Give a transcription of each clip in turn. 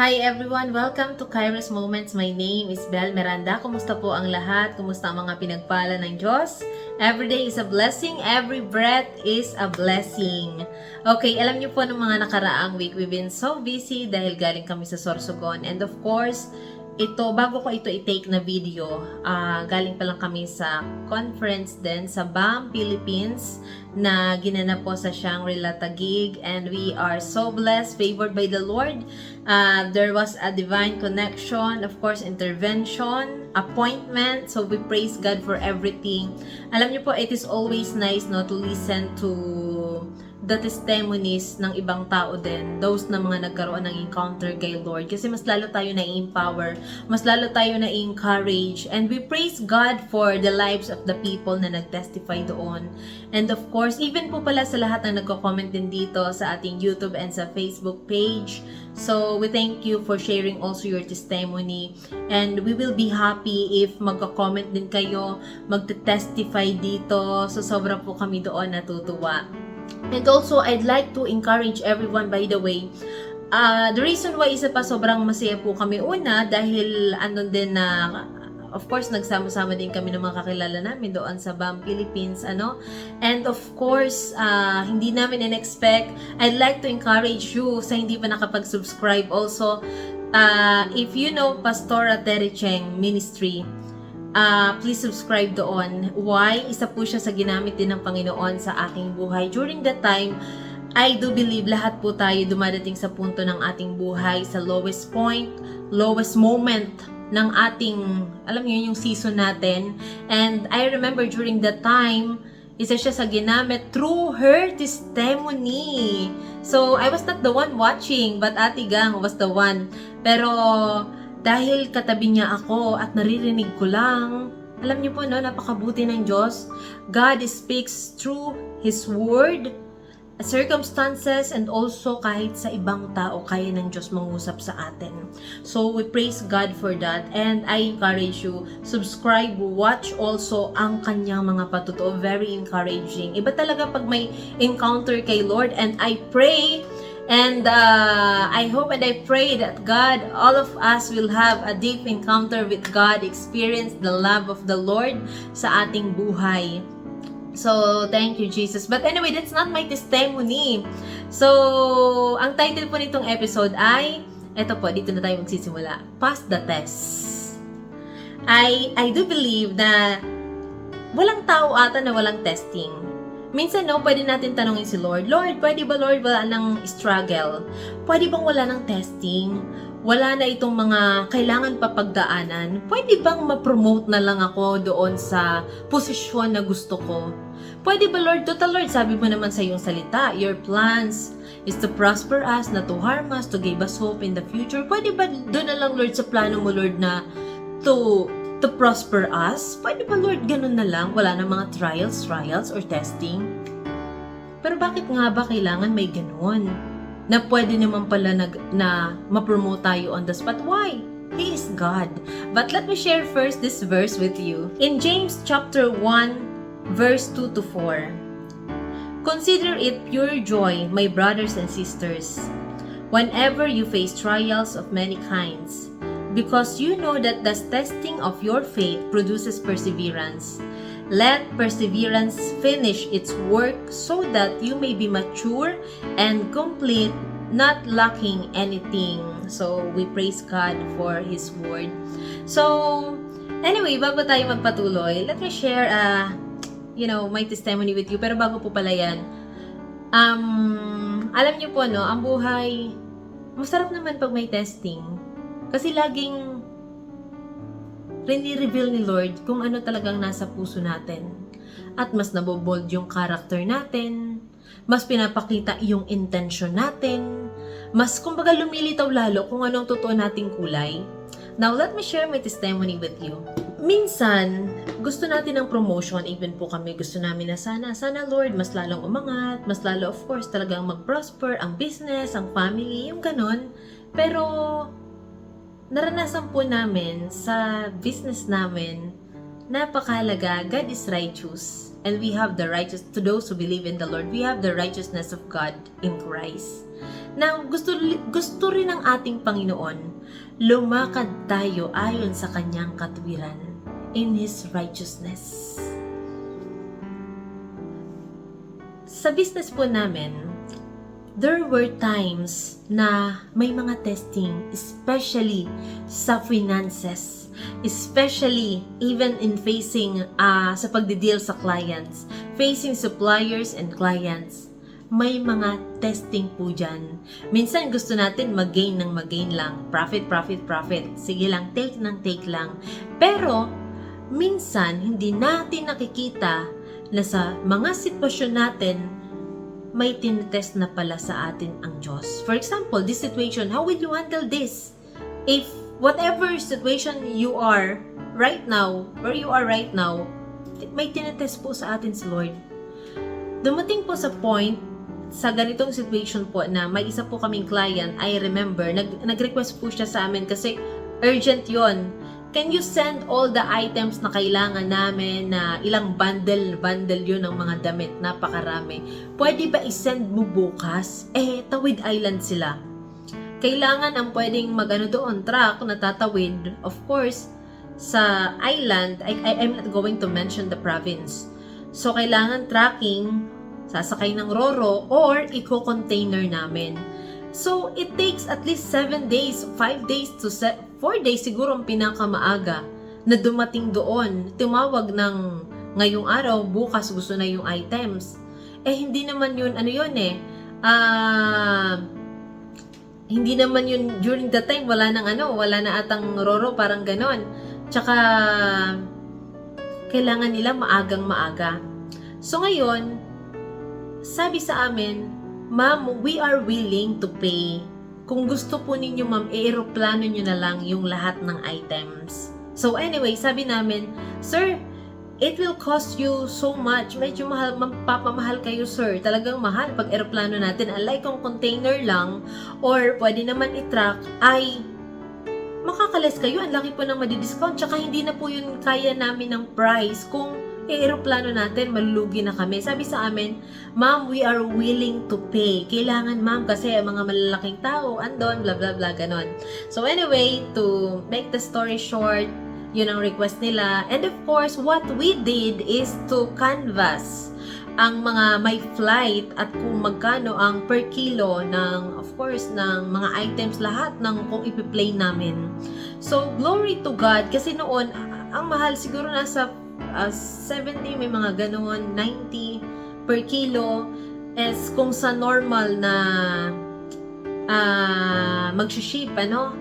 Hi everyone! Welcome to Kairos Moments. My name is Bel Miranda. Kumusta po ang lahat? Kumusta ang mga pinagpala ng Diyos? Every day is a blessing. Every breath is a blessing. Okay, alam niyo po nung mga nakaraang week, we've been so busy dahil galing kami sa Sorsogon. And of course, ito, bago ko ito i-take na video, ah, galing pa lang kami sa conference din sa BAM Philippines na ginanap po sa Shangri-La Taguig and we are so blessed, favored by the Lord. Uh, there was a divine connection, of course, intervention, appointment. So we praise God for everything. Alam niyo po, it is always nice no to listen to the testimonies ng ibang tao din, those na mga nagkaroon ng encounter kay Lord. Kasi mas lalo tayo na empower mas lalo tayo na encourage and we praise God for the lives of the people na nag-testify doon. And of course, even po pala sa lahat na nagko-comment din dito sa ating YouTube and sa Facebook page. So, we thank you for sharing also your testimony. And we will be happy if magko-comment din kayo, magte-testify dito. So, sobra po kami doon natutuwa. And also, I'd like to encourage everyone, by the way, uh, the reason why isa pa sobrang masaya po kami una, dahil ano din na, of course, nagsama-sama din kami ng mga kakilala namin doon sa BAM Philippines, ano. And of course, uh, hindi namin in-expect, I'd like to encourage you sa hindi pa nakapag-subscribe also, uh, if you know Pastora Terry Cheng Ministry, uh, please subscribe doon. Why? Isa po siya sa ginamit din ng Panginoon sa aking buhay. During that time, I do believe lahat po tayo dumadating sa punto ng ating buhay, sa lowest point, lowest moment ng ating, alam niyo yung season natin. And I remember during that time, isa siya sa ginamit through her testimony. So, I was not the one watching, but Ate Gang was the one. Pero, dahil katabi niya ako at naririnig ko lang, alam niyo po, no, napakabuti ng Diyos. God speaks through His Word, circumstances, and also kahit sa ibang tao, kaya ng Diyos mangusap sa atin. So, we praise God for that. And I encourage you, subscribe, watch also ang kanyang mga patuto. Very encouraging. Iba talaga pag may encounter kay Lord. And I pray And uh, I hope and I pray that God, all of us will have a deep encounter with God, experience the love of the Lord sa ating buhay. So, thank you, Jesus. But anyway, that's not my testimony. So, ang title po nitong episode ay, eto po, dito na tayo magsisimula. Pass the test. I, I do believe na walang tao ata na walang testing. Minsan, no, pwede natin tanongin si Lord, Lord, pwede ba, Lord, wala ng struggle? Pwede bang wala ng testing? Wala na itong mga kailangan papagdaanan? Pwede bang ma-promote na lang ako doon sa posisyon na gusto ko? Pwede ba, Lord? Total, Lord, sabi mo naman sa iyong salita, your plans is to prosper us, not to harm us, to give us hope in the future. Pwede ba doon na lang, Lord, sa plano mo, Lord, na to to prosper us? Pwede ba, Lord, ganun na lang? Wala na mga trials, trials, or testing? Pero bakit nga ba kailangan may ganun? Na pwede naman pala nag, na ma-promote tayo on the spot. Why? He is God. But let me share first this verse with you. In James chapter 1, verse 2 to 4. Consider it pure joy, my brothers and sisters, whenever you face trials of many kinds, because you know that the testing of your faith produces perseverance. Let perseverance finish its work so that you may be mature and complete, not lacking anything. So, we praise God for His Word. So, anyway, bago tayo magpatuloy, let me share, uh, you know, my testimony with you. Pero bago po pala yan, um, alam niyo po, no, ang buhay, masarap naman pag may testing. Kasi laging rini-reveal ni Lord kung ano talagang nasa puso natin. At mas nabobold yung character natin, mas pinapakita yung intention natin, mas kumbaga lumilitaw lalo kung anong totoo nating kulay. Now, let me share my testimony with you. Minsan, gusto natin ng promotion, even po kami gusto namin na sana, sana Lord, mas lalong umangat, mas lalo of course talagang mag-prosper ang business, ang family, yung ganon. Pero, naranasan po namin sa business namin, napakahalaga, God is righteous. and we have the righteous to those who believe in the Lord we have the righteousness of God in Christ na gusto gusto rin ng ating Panginoon lumakad tayo ayon sa kanyang katwiran in his righteousness sa business po namin there were times na may mga testing especially sa finances especially even in facing ah, sa pagdideal sa clients, facing suppliers and clients, may mga testing po dyan. Minsan gusto natin mag-gain ng mag-gain lang. Profit, profit, profit. Sige lang, take ng take lang. Pero, minsan, hindi natin nakikita na sa mga sitwasyon natin, may tinetest na pala sa atin ang Diyos. For example, this situation, how will you handle this? If whatever situation you are right now, where you are right now, may tinetest po sa atin si Lord. Dumating po sa point, sa ganitong situation po na may isa po kaming client, I remember, nag, nag-request po siya sa amin kasi urgent yon. Can you send all the items na kailangan namin na ilang bundle, bundle yun ng mga damit, napakarami. Pwede ba isend mo bukas? Eh, Tawid Island sila kailangan ang pwedeng magano doon, truck na tatawid, of course, sa island, I, I, I'm not going to mention the province. So, kailangan tracking, sasakay ng Roro, or eco-container namin. So, it takes at least 7 days, 5 days to 4 days siguro ang pinakamaaga na dumating doon. Tumawag ng ngayong araw, bukas gusto na yung items. Eh, hindi naman yun, ano yun eh, ah, hindi naman yun during the time wala nang ano, wala na atang roro parang ganon. Tsaka kailangan nila maagang maaga. So ngayon, sabi sa amin, Ma'am, we are willing to pay. Kung gusto po ninyo, ma'am, e-aeroplano nyo na lang yung lahat ng items. So anyway, sabi namin, Sir, it will cost you so much. Medyo mahal, mapapamahal kayo, sir. Talagang mahal pag aeroplano natin. Unlike kung container lang or pwede naman i-track, ay makakalas kayo. Ang laki po ng madidiscount. Tsaka hindi na po yun kaya namin ng price kung aeroplano natin, malulugi na kami. Sabi sa amin, Ma'am, we are willing to pay. Kailangan, ma'am, kasi mga malalaking tao, andon, bla bla bla, ganon. So anyway, to make the story short, yun ang request nila. And of course, what we did is to canvas ang mga may flight at kung magkano ang per kilo ng, of course, ng mga items, lahat ng kung ipi-play namin. So, glory to God, kasi noon, ang mahal siguro nasa uh, 70, may mga ganon, 90 per kilo, is kung sa normal na uh, mag-ship, ano,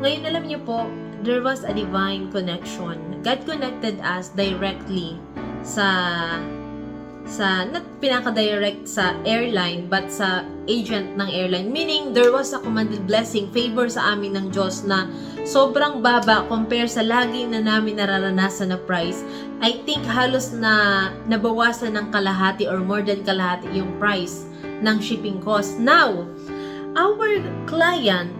ngayon alam niyo po, there was a divine connection. God connected us directly sa sa not pinaka-direct sa airline but sa agent ng airline meaning there was a commanded blessing favor sa amin ng Diyos na sobrang baba compare sa lagi na namin nararanasan na price I think halos na nabawasan ng kalahati or more than kalahati yung price ng shipping cost now our client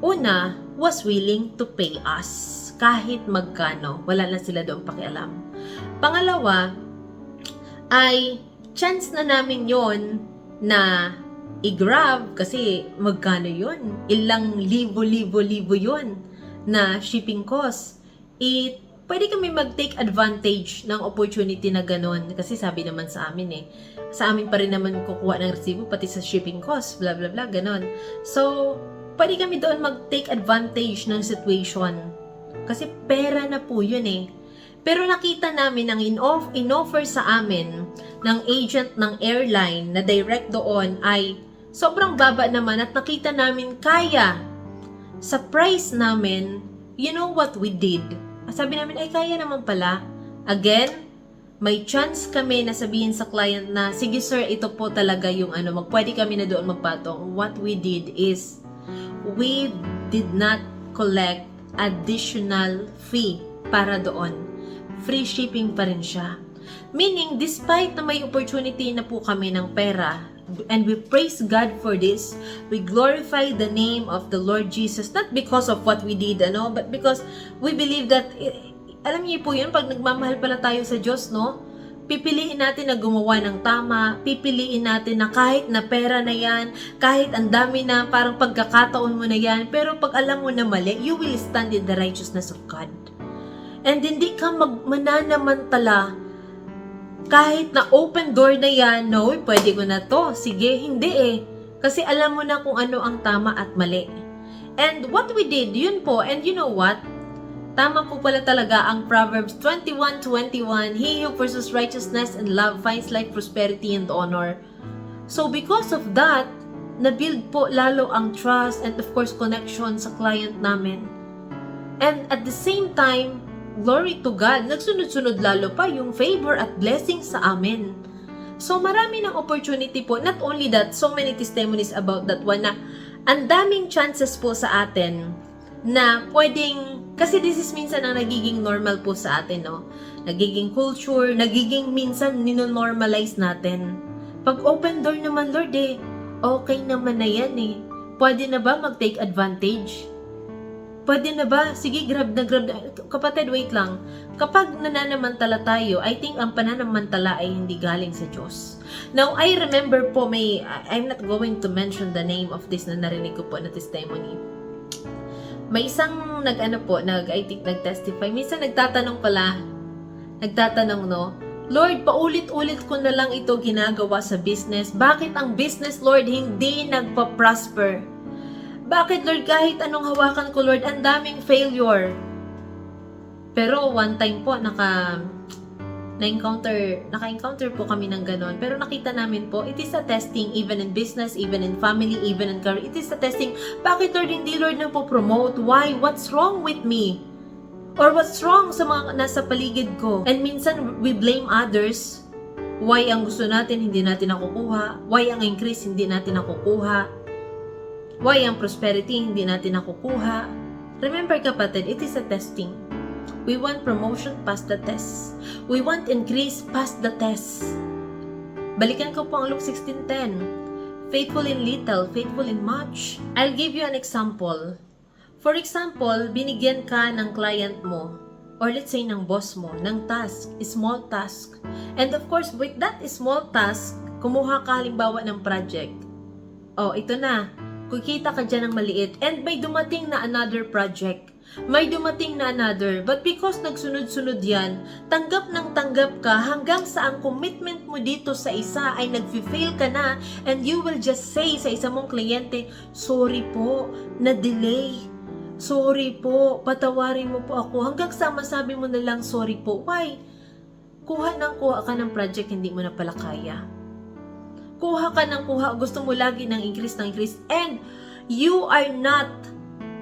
una was willing to pay us kahit magkano. Wala na sila doon pakialam. Pangalawa, ay chance na namin yon na i-grab kasi magkano yon Ilang libo-libo-libo yon na shipping cost. It, pwede kami mag-take advantage ng opportunity na ganon. Kasi sabi naman sa amin eh, sa amin pa rin naman kukuha ng resibo pati sa shipping cost, bla bla bla, ganon. So, pwede kami doon mag-take advantage ng situation. Kasi pera na po yun eh. Pero nakita namin ang in-off, in-offer sa amin ng agent ng airline na direct doon ay sobrang baba naman at nakita namin kaya sa price namin, you know what we did? Sabi namin, ay kaya naman pala. Again, may chance kami na sabihin sa client na, sige sir, ito po talaga yung ano, magpwede kami na doon magpatong. What we did is, we did not collect additional fee para doon. Free shipping pa rin siya. Meaning, despite na may opportunity na po kami ng pera, and we praise God for this, we glorify the name of the Lord Jesus, not because of what we did, ano, but because we believe that, eh, alam niyo po yun, pag nagmamahal pala tayo sa Diyos, no, pipiliin natin na gumawa ng tama, pipiliin natin na kahit na pera na yan, kahit ang dami na, parang pagkakataon mo na yan, pero pag alam mo na mali, you will stand in the righteousness of God. And hindi ka mag mananamantala kahit na open door na yan, no, pwede ko na to. Sige, hindi eh. Kasi alam mo na kung ano ang tama at mali. And what we did, yun po, and you know what? Tama po pala talaga ang Proverbs 21:21, He who pursues righteousness and love finds life, prosperity, and honor. So because of that, na-build po lalo ang trust and of course connection sa client namin. And at the same time, glory to God, nagsunod-sunod lalo pa yung favor at blessing sa amin. So marami ng opportunity po, not only that, so many testimonies about that one na ang daming chances po sa atin na pwedeng, kasi this is minsan ang nagiging normal po sa atin, no? Nagiging culture, nagiging minsan ninonormalize natin. Pag open door naman, Lord, eh, okay naman na yan eh. Pwede na ba mag-take advantage? Pwede na ba? Sige, grab na grab na. Kapatid, wait lang. Kapag nananamantala tayo, I think ang pananamantala ay hindi galing sa Diyos. Now, I remember po may, I'm not going to mention the name of this na narinig ko po na testimony. May isang nag-ano po, nag, I think nag-testify. Minsan nagtatanong pala, nagtatanong no, Lord, paulit-ulit ko na lang ito ginagawa sa business. Bakit ang business, Lord, hindi nagpa-prosper? Bakit, Lord, kahit anong hawakan ko, Lord, ang daming failure? Pero one time po, naka, na-encounter, naka-encounter po kami ng ganon. Pero nakita namin po, it is a testing even in business, even in family, even in career. It is a testing. Bakit, Lord, hindi, Lord, na po promote? Why? What's wrong with me? Or what's wrong sa mga nasa paligid ko? And minsan, we blame others. Why ang gusto natin, hindi natin nakukuha? Why ang increase, hindi natin nakukuha? Why ang prosperity hindi natin nakukuha? Remember kapatid, it is a testing. We want promotion past the test. We want increase past the test. Balikan ko po ang Luke 16.10. Faithful in little, faithful in much. I'll give you an example. For example, binigyan ka ng client mo or let's say ng boss mo, ng task, small task. And of course, with that small task, kumuha ka halimbawa ng project. Oh, ito na kikita ka dyan ng maliit, and may dumating na another project. May dumating na another, but because nagsunod-sunod yan, tanggap ng tanggap ka hanggang sa ang commitment mo dito sa isa ay nag-fail ka na, and you will just say sa isa mong kliyente, sorry po, na-delay. Sorry po, patawarin mo po ako. Hanggang sa masabi mo na lang, sorry po. Why? Kuha ng kuha ka ng project, hindi mo na pala kaya kuha ka ng kuha, gusto mo lagi ng increase ng increase, and you are not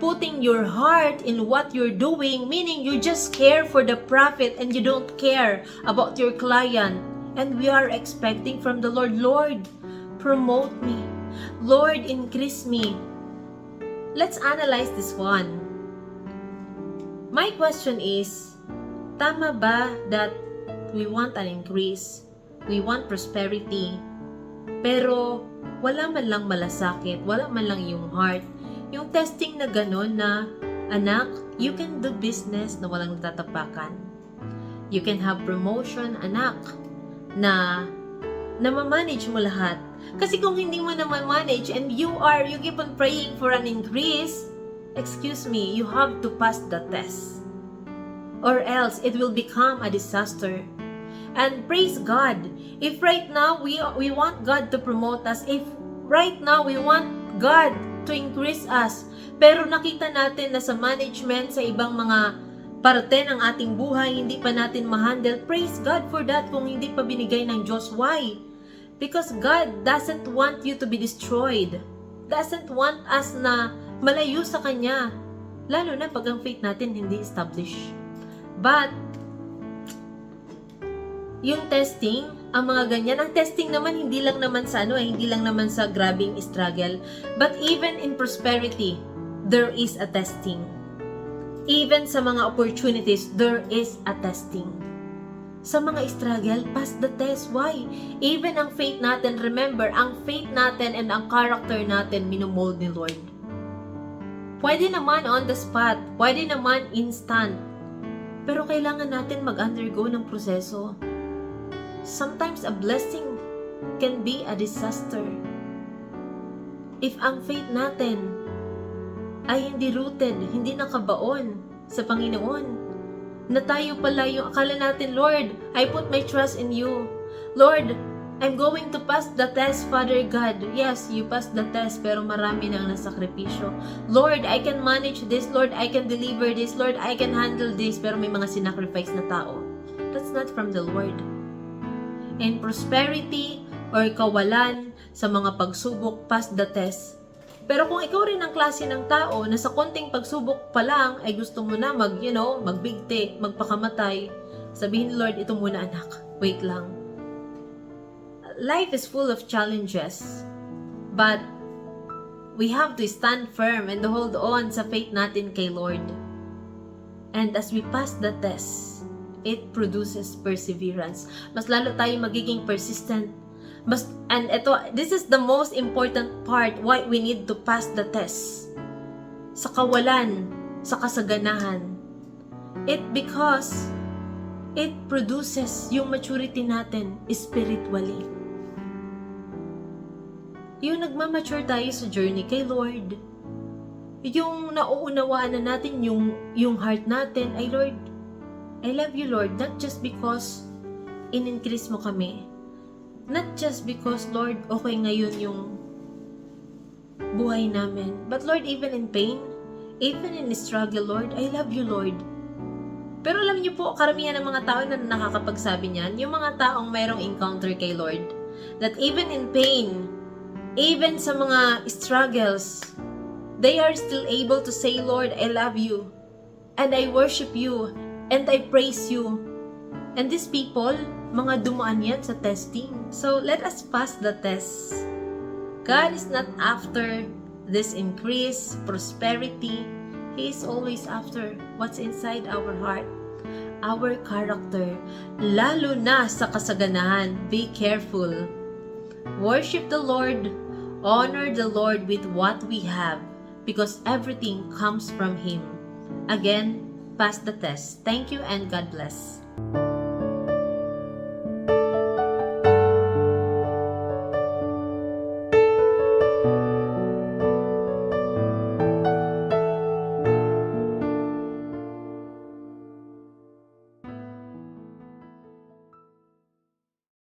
putting your heart in what you're doing, meaning you just care for the profit and you don't care about your client. And we are expecting from the Lord, Lord, promote me. Lord, increase me. Let's analyze this one. My question is, tama ba that we want an increase? We want prosperity, pero wala man lang malasakit, wala man lang yung heart. Yung testing na gano'n na, anak, you can do business na walang natatapakan. You can have promotion, anak, na na manage mo lahat. Kasi kung hindi mo na manage and you are, you keep on praying for an increase, excuse me, you have to pass the test. Or else, it will become a disaster. And praise God. If right now we we want God to promote us, if right now we want God to increase us, pero nakita natin na sa management sa ibang mga parte ng ating buhay, hindi pa natin ma-handle, praise God for that kung hindi pa binigay ng Diyos. Why? Because God doesn't want you to be destroyed. Doesn't want us na malayo sa Kanya. Lalo na pag ang faith natin hindi established. But, yung testing, ang mga ganyan, ang testing naman hindi lang naman sa ano, eh, hindi lang naman sa grabbing struggle, but even in prosperity, there is a testing. Even sa mga opportunities, there is a testing. Sa mga struggle, pass the test. Why? Even ang faith natin, remember, ang faith natin and ang character natin, minumold ni Lord. Pwede naman on the spot, pwede naman instant, pero kailangan natin mag-undergo ng proseso sometimes a blessing can be a disaster. If ang faith natin ay hindi rooted, hindi nakabaon sa Panginoon, na tayo pala yung akala natin, Lord, I put my trust in you. Lord, I'm going to pass the test, Father God. Yes, you passed the test, pero marami na ang nasakripisyo. Lord, I can manage this. Lord, I can deliver this. Lord, I can handle this. Pero may mga sinacrifice na tao. That's not from the Lord. And prosperity or kawalan sa mga pagsubok past the test. Pero kung ikaw rin ang klase ng tao na sa konting pagsubok pa lang ay gusto mo na mag, you know, magbigti, magpakamatay, sabihin ni Lord, ito muna anak, wait lang. Life is full of challenges, but we have to stand firm and hold on sa faith natin kay Lord. And as we pass the test, it produces perseverance. Mas lalo tayo magiging persistent. Mas, and ito, this is the most important part why we need to pass the test. Sa kawalan, sa kasaganahan. It because it produces yung maturity natin spiritually. Yung nagmamature tayo sa journey kay Lord. Yung nauunawaan na natin yung, yung heart natin, ay Lord, I love you Lord, not just because in-increase mo kami. Not just because, Lord, okay ngayon yung buhay namin. But Lord, even in pain, even in struggle, Lord, I love you, Lord. Pero alam niyo po, karamihan ng mga tao na nakakapagsabi niyan, yung mga taong mayroong encounter kay Lord, that even in pain, even sa mga struggles, they are still able to say, Lord, I love you, and I worship you, and I praise you. And these people, mga dumaan yan sa testing. So, let us pass the test. God is not after this increase, prosperity. He is always after what's inside our heart, our character. Lalo na sa kasaganahan, be careful. Worship the Lord, honor the Lord with what we have, because everything comes from Him. Again, pass the test. Thank you and God bless.